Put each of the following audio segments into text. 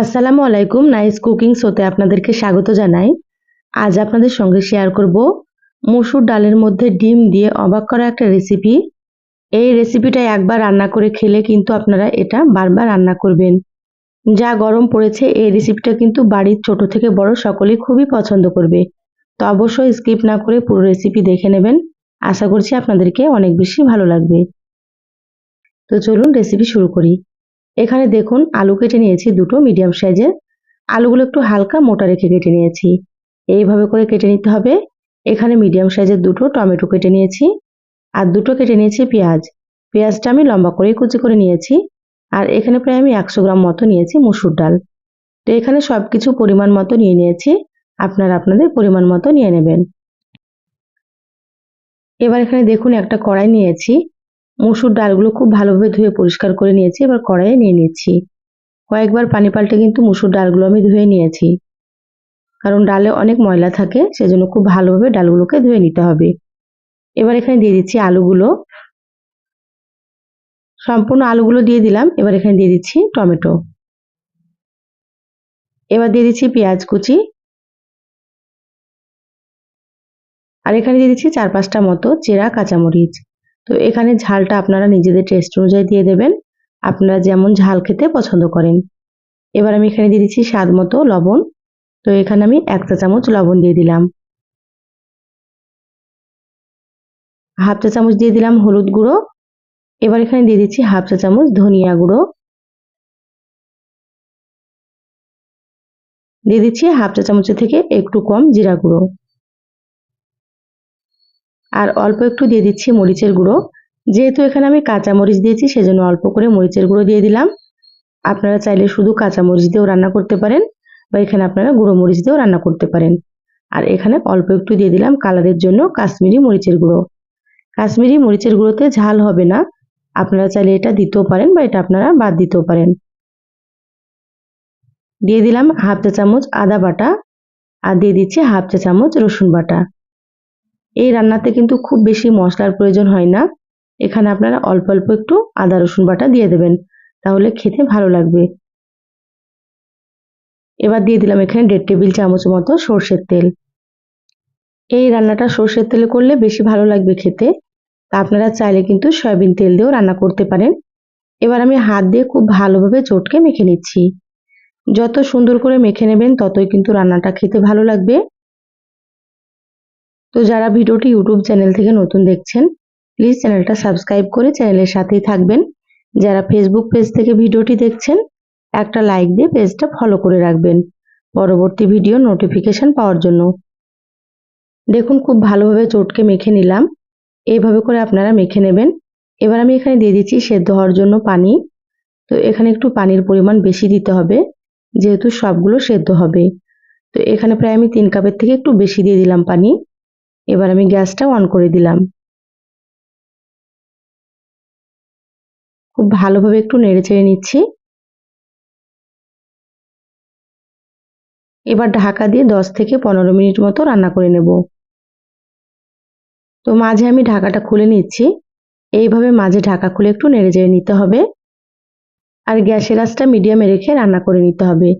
আসসালামু আলাইকুম। Nice cooking শোতে আপনাদেরকে স্বাগত জানাই। আজ আপনাদের সঙ্গে শেয়ার করব মসুর ডালের মধ্যে ডিম দিয়ে অবাক করা একটা রেসিপি এই রেসিপিটা একবার রান্না করে খেলে কিন্তু আপনারা এটা বারবার রান্না করবেন। যা গরম পড়েছে, এই রেসিপিটা কিন্তু বাড়ির ছোট থেকে বড় সকলেই খুবই পছন্দ করবে। তো অবশ্যই স্কিপ না করে পুরো রেসিপি দেখে নেবেন। আশা করছি আপনাদেরকে অনেক বেশি ভালো লাগবে। তো চলুন রেসিপি শুরু করি। এখানে দেখুন আলু কেটে নিয়েছি দুটো মিডিয়াম সাইজের আলুগুলো একটু হালকা মোটা রেখে কেটে নিয়েছি। এইভাবে করে কেটে নিতে হবে। এখানে মিডিয়াম সাইজের দুটো টমেটো কেটে নিয়েছি। আর দুটো কেটে নিয়েছি পেঁয়াজ। পেঁয়াজটা আমি লম্বা করে কুচি করে নিয়েছি। আর এখানে প্রায় আমি একশো গ্রাম মতো নিয়েছি মুসুর ডাল। তো এখানে সব কিছু পরিমাণ মতো নিয়ে নিয়েছি। আপনারা আপনাদের পরিমাণ মতো নিয়ে নেবেন। এবার এখানে দেখুন একটা কড়াই নিয়েছি। মসুর ডালগুলো খুব ভালোভাবে ধুয়ে পরিষ্কার করে নিয়েছি, এবার কড়াইয়ে নিয়ে নিচ্ছি। কয়েকবার পানি পাল্টে কিন্তু মুসুর ডালগুলো আমি ধুয়ে নিয়েছি। কারণ ডালে অনেক ময়লা থাকে, সেজন্য খুব ভালোভাবে ডালগুলোকে ধুয়ে নিতে হবে। এবার এখানে দিয়ে দিচ্ছি আলুগুলো। সম্পূর্ণ আলুগুলো দিয়ে দিলাম, এবার এখানে দিয়ে দিচ্ছি টমেটো। এবার দিয়ে দিচ্ছি পেঁয়াজ কুচি। আর এখানে দিয়ে দিচ্ছি চার পাঁচটা মতো চেরা কাঁচামরিচ। তো এখানে ঝালটা আপনারা নিজেদের টেস্ট অনুযায়ী দিয়ে দেবেন। আপনারা যেমন ঝাল খেতে পছন্দ করেন। এবার আমি এখানে দিয়ে দিচ্ছি স্বাদ মতো লবণ। তো এখানে আমি এক চা চামচ লবণ দিয়ে দিলাম। হাফ চা চামচ দিয়ে দিলাম হলুদ গুঁড়ো। এবার এখানে দিয়ে দিচ্ছি হাফ চা চামচ ধনিয়া গুঁড়ো। দিয়ে দিচ্ছি হাফ চা চামচের থেকে একটু কম জিরা গুঁড়ো। আর অল্প একটু দিয়ে দিচ্ছি মরিচের গুঁড়ো। যেহেতু এখানে আমি কাঁচা মরিচ দিয়েছি, সেজন্য অল্প করে মরিচের গুঁড়ো দিয়ে দিলাম। আপনারা চাইলে শুধু কাঁচা মরিচ দিয়েও রান্না করতে পারেন বা এখানে আপনারা গুঁড়ো মরিচ দিয়েও রান্না করতে পারেন। আর এখানে অল্প একটু দিয়ে দিলাম কালারের জন্য কাশ্মীরি মরিচের গুঁড়ো। কাশ্মীরি মরিচের গুঁড়োতে ঝাল হবে না। আপনারা চাইলে এটা দিতেও পারেন বা এটা আপনারা বাদ দিতেও পারেন। দিয়ে দিলাম হাফ চা চামচ আদা বাটা আর দিয়ে দিচ্ছি হাফ চা চামচ রসুন বাটা। এই রান্নাতে কিন্তু খুব বেশি মশলার প্রয়োজন হয় না। এখানে আপনারা অল্প অল্প একটু আদা, রসুন বাটা দিয়ে দেবেন। তাহলে খেতে ভালো লাগবে। এবার দিয়ে দিলাম এখানে দেড় টেবিল চামচ মতো সর্ষের তেল। এই রান্নাটা সর্ষের তেলে করলে বেশি ভালো লাগবে খেতে। তা আপনারা চাইলে কিন্তু সয়াবিন তেল দিয়েও রান্না করতে পারেন। এবার আমি হাত দিয়ে খুব ভালোভাবে চটকে মেখে নিচ্ছি। যত সুন্দর করে মেখে নেবেন, ততই কিন্তু রান্নাটা খেতে ভালো লাগবে। তো যারা ভিডিওটি ইউটিউব চ্যানেল থেকে নতুন দেখছেন প্লিজ চ্যানেলটা সাবস্ক্রাইব করে চ্যানেলের সাথেই থাকবেন। যারা ফেসবুক পেজ থেকে ভিডিওটি দেখছেন, একটা লাইক দিয়ে পেজটা ফলো করে রাখবেন পরবর্তী ভিডিও নোটিফিকেশন পাওয়ার জন্য। দেখুন, খুব ভালোভাবে চটকে মেখে নিলাম। এইভাবে করে আপনারা মেখে নেবেন। এবার আমি এখানে দিয়ে দিচ্ছি সেদ্ধ হওয়ার জন্য পানি। তো এখানে একটু পানির পরিমাণ বেশি দিতে হবে, যেহেতু সবগুলো সেদ্ধ হবে। তো এখানে প্রায় আমি তিন কাপের থেকে একটু বেশি দিয়ে দিলাম পানি। এবার আমি গ্যাসটা অন করে দিলাম। খুব ভালোভাবে একটু নেড়ে চেড়ে নিচ্ছি। এবার ঢাকা দিয়ে দশ থেকে পনেরো মিনিট মতো রান্না করে নেব। তো মাঝে আমি ঢাকাটা খুলে নিচ্ছি। এইভাবে মাঝে ঢাকা খুলে একটু নেড়ে চেড়ে নিতে হবে। আর গ্যাসের আঁচটা মিডিয়ামে রেখে রান্না করে নিতে হবে।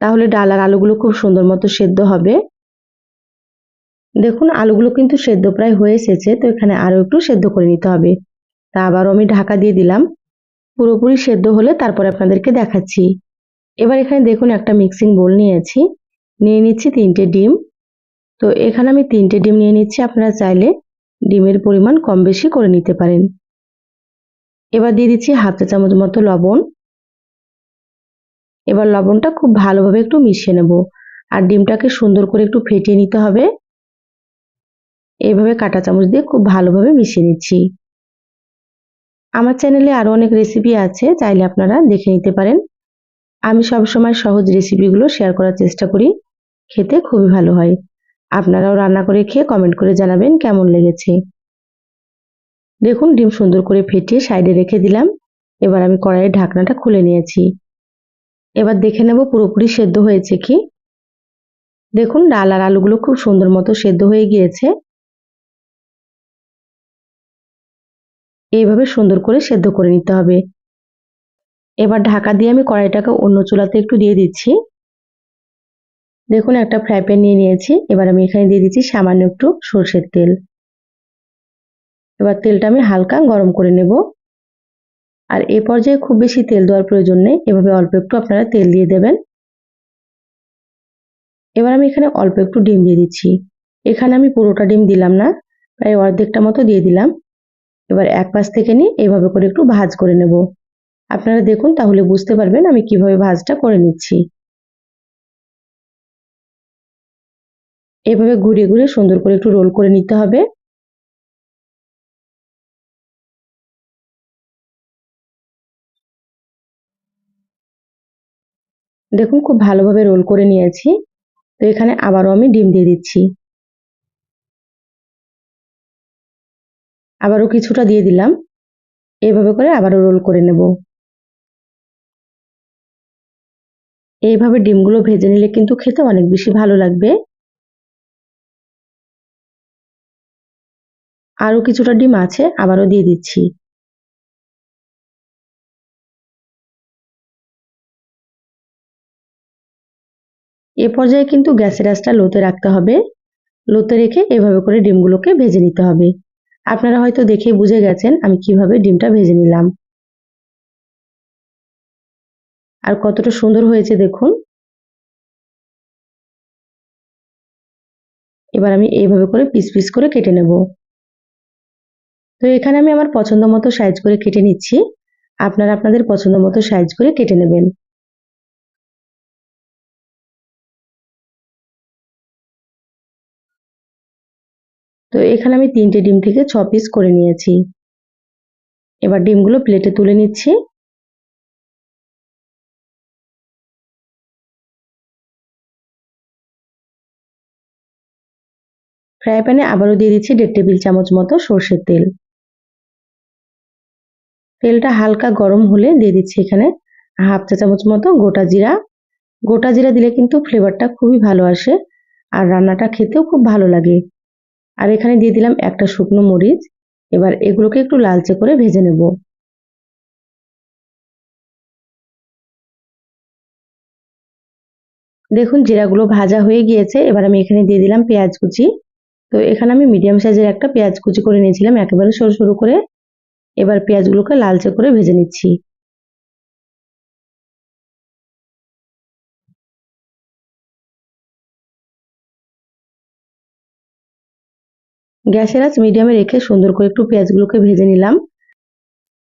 তাহলে ডাল আর আলুগুলো খুব সুন্দর মতো সেদ্ধ হবে। দেখুন, আলুগুলো কিন্তু সেদ্ধ প্রায় হয়ে এসেছে, তো এখানে আরও একটু সেদ্ধ করে নিতে হবে। তা আবারও আমি ঢাকা দিয়ে দিলাম। পুরোপুরি সেদ্ধ হলে তারপরে আপনাদেরকে দেখাচ্ছি। এবার এখানে দেখুন, একটা মিক্সিং বোল নিয়েছি। নিয়ে নিচ্ছি তিনটে ডিম। তো এখানে আমি তিনটে ডিম নিয়ে নিচ্ছি, আপনারা চাইলে ডিমের পরিমাণ কম বেশি করে নিতে পারেন। এবার দিয়ে দিচ্ছি হাফ চা চামচ মতো লবণ। এবার লবণটা খুব ভালোভাবে একটু মিশিয়ে নেব। আর ডিমটাকে সুন্দর করে একটু ফেটিয়ে নিতে হবে। এইভাবে কাটা চামচ দিয়ে খুব ভালোভাবে মিশিয়ে নিচ্ছি। আমার চ্যানেলে আরও অনেক রেসিপি আছে, চাইলে আপনারা দেখে নিতে পারেন। আমি সবসময় সহজ রেসিপিগুলো শেয়ার করার চেষ্টা করি, খেতে খুবই ভালো হয়। আপনারাও রান্না করে খেয়ে কমেন্ট করে জানাবেন কেমন লেগেছে। দেখুন, ডিম সুন্দর করে ফেটিয়ে সাইডে রেখে দিলাম। এবার আমি কড়াইয়ের ঢাকনাটা খুলে নিয়েছি। এবার দেখে নেব পুরোপুরি সেদ্ধ হয়েছে কি। দেখুন, ডাল আর আলুগুলো খুব সুন্দর মতো সেদ্ধ হয়ে গিয়েছে। এইভাবে সুন্দর করে সেদ্ধ করে নিতে হবে। এবার ঢাকা দিয়ে আমি কড়াইটাকে অন্য চুলাতে একটু দিয়ে দিচ্ছি। দেখুন, একটা ফ্রাই প্যান নিয়ে নিয়েছি। এবার আমি এখানে দিয়ে দিচ্ছি সামান্য একটু সর্ষের তেল। এবার তেলটা আমি হালকা গরম করে নেব। আর এ পর্যায়ে খুব বেশি তেল দেওয়ার প্রয়োজন নেই। এভাবে অল্প একটু আপনারা তেল দিয়ে দেবেন। এবার আমি এখানে অল্প একটু ডিম দিয়ে দিচ্ছি। এখানে আমি পুরোটা ডিম দিলাম না। প্রায় অর্ধেকটা মতো দিয়ে দিলাম। এবার এক পাশ থেকে নিয়ে এইভাবে করে একটু ভাজ করে নেব। আপনারা দেখুন তাহলে বুঝতে পারবেন আমি কীভাবে ভাজটা করে নিচ্ছি। এভাবে ঘুরিয়ে ঘুরিয়ে সুন্দর করে একটু রোল করে নিতে হবে। দেখুন খুব ভালোভাবে রোল করে নিয়েছি। তো এখানে আবারও আমি ডিম দিয়ে দিচ্ছি। আবারও কিছুটা দিয়ে দিলাম। এইভাবে করে আবারও রোল করে নেব। এইভাবে ডিমগুলো ভেজে নিলে কিন্তু খেতে অনেক বেশি ভালো লাগবে। আরও কিছুটা ডিম আছে, আবারও দিয়ে দিচ্ছি। এ পর্যায়ে কিন্তু গ্যাসের আঁচটা লোতে রাখতে হবে। লোতে রেখে এভাবে করে ডিমগুলোকে ভেজে নিতে হবে। আপনারা হয়তো দেখে বুঝে গেছেন আমি কীভাবে ডিমটা ভেজে নিলাম। আর কতটা সুন্দর হয়েছে দেখুন। এবার আমি এইভাবে করে পিস পিস করে কেটে নেব। তো এখানে আমি আমার পছন্দ মতো সাইজ করে কেটে নিচ্ছি। আপনারা আপনাদের পছন্দ মতো সাইজ করে কেটে নেবেন। এখানে আমি তিনটে ডিম থেকে ছ পিস করে নিয়েছি। এবার ডিমগুলো প্লেটে তুলে নিচ্ছি। ফ্রাই প্যানে আবারও দিয়ে দিচ্ছি দেড় টেবিল চামচ মতো সর্ষের তেল। তেলটা হালকা গরম হলে দিয়ে দিচ্ছি এখানে হাফ চা চামচ মতো গোটা জিরা। গোটা জিরা দিলে কিন্তু ফ্লেভারটা খুবই ভালো আসে আর রান্নাটা খেতেও খুব ভালো লাগে। আর এখানে দিয়ে দিলাম একটা শুকনো মরিচ। এবার এগুলোকে একটু লালচে করে ভেজে নেব। দেখুন, জিরাগুলো ভাজা হয়ে গিয়েছে। এবার আমি এখানে দিয়ে দিলাম পেঁয়াজ কুচি। তো এখানে আমি মিডিয়াম সাইজের একটা পেঁয়াজ কুচি করে নিয়েছিলাম, একেবারে সরু সরু করে। এবার পেঁয়াজগুলোকে লালচে করে ভেজে নিচ্ছি। গ্যাসের আঁচ মিডিয়ামে রেখে সুন্দর করে একটু পেঁয়াজগুলোকে ভেজে নিলাম।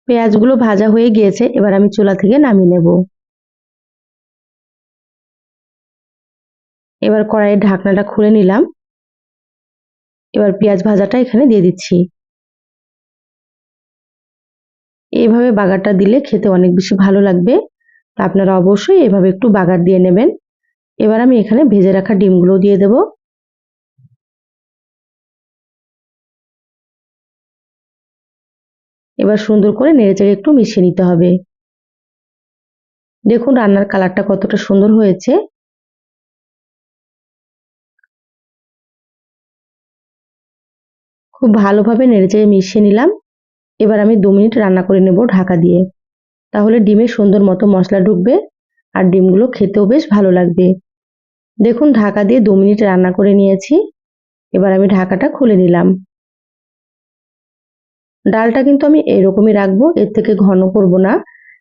পেঁয়াজগুলো ভাজা হয়ে গিয়েছে, এবার আমি চুলা থেকে নামিয়ে নেব। এবার কড়াইয়ের ঢাকনাটা খুলে নিলাম। এবার পেঁয়াজ ভাজাটা এখানে দিয়ে দিচ্ছি। এইভাবে বাগারটা দিলে খেতে অনেক বেশি ভালো লাগবে। তা আপনারা অবশ্যই এভাবে একটু বাগার দিয়ে নেবেন। এবার আমি এখানে ভেজে রাখা ডিমগুলো দিয়ে দেব। এবার সুন্দর করে নেড়েচেড়ে একটু মিশিয়ে নিতে হবে। দেখুন রান্নার কালারটা কতটা সুন্দর হয়েছে। খুব ভালোভাবে নেড়েচেড়ে মিশিয়ে নিলাম। এবার আমি দু মিনিট রান্না করে নেব ঢাকা দিয়ে। তাহলে ডিমে সুন্দর মতো মশলা ঢুকবে আর ডিমগুলো খেতেও বেশ ভালো লাগবে। দেখুন ঢাকা দিয়ে দু মিনিট রান্না করে নিয়েছি। এবার আমি ঢাকাটা খুলে নিলাম। ডালটা কিন্তু আমি এরকমই রাখব, এর থেকে ঘন করব না,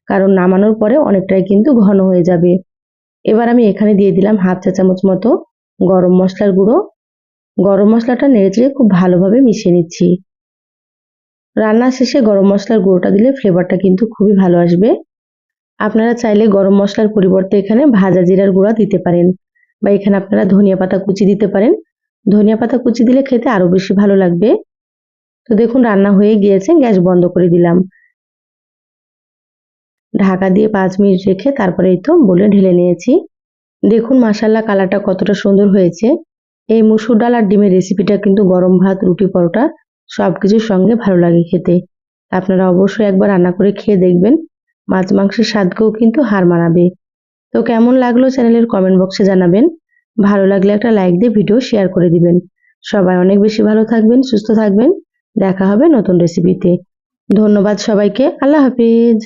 কারণ নামানোর পরে অনেকটাই কিন্তু ঘন হয়ে যাবে। এবার আমি এখানে দিয়ে দিলাম হাফ চা চামচ মতো গরম মশলার গুঁড়ো। গরম মশলাটা নেড়েচেড়ে খুব ভালোভাবে মিশিয়ে নিচ্ছি। রান্না শেষে গরম মশলার গুঁড়োটা দিলে ফ্লেভারটা কিন্তু খুবই ভালো আসবে। আপনারা চাইলে গরম মশলার পরিবর্তে এখানে ভাজা জিরার গুঁড়া দিতে পারেন বা এখানে আপনারা ধনিয়া পাতা কুচি দিতে পারেন। ধনিয়া পাতা কুচি দিলে খেতে আরও বেশি ভালো লাগবে। তো দেখুন, রান্না হয়ে গিয়েছে, গ্যাস বন্ধ করে দিলাম। ঢাকা দিয়ে পাঁচ মিনিট রেখে তারপরে এই তো বলে ঢেলে নিয়েছি। দেখুন মাসাল্লা কালারটা কতটা সুন্দর হয়েছে। এই মুসুর ডাল আর ডিমের রেসিপিটা কিন্তু গরম ভাত, রুটি, পরোটা সব কিছুর সঙ্গে ভালো লাগে খেতে। আপনারা অবশ্যই একবার রান্না করে খেয়ে দেখবেন। মাছ মাংসের স্বাদকেও কিন্তু হার মানাবে। তো কেমন লাগল চ্যানেলের কমেন্ট বক্সে জানাবেন। ভালো লাগলে একটা লাইক দিয়ে ভিডিও শেয়ার করে দিবেন। সবাই অনেক বেশি ভালো থাকবেন, সুস্থ থাকবেন। দেখা হবে নতুন রেসিপিতে ধন্যবাদ সবাইকে। আল্লাহ হাফিজ।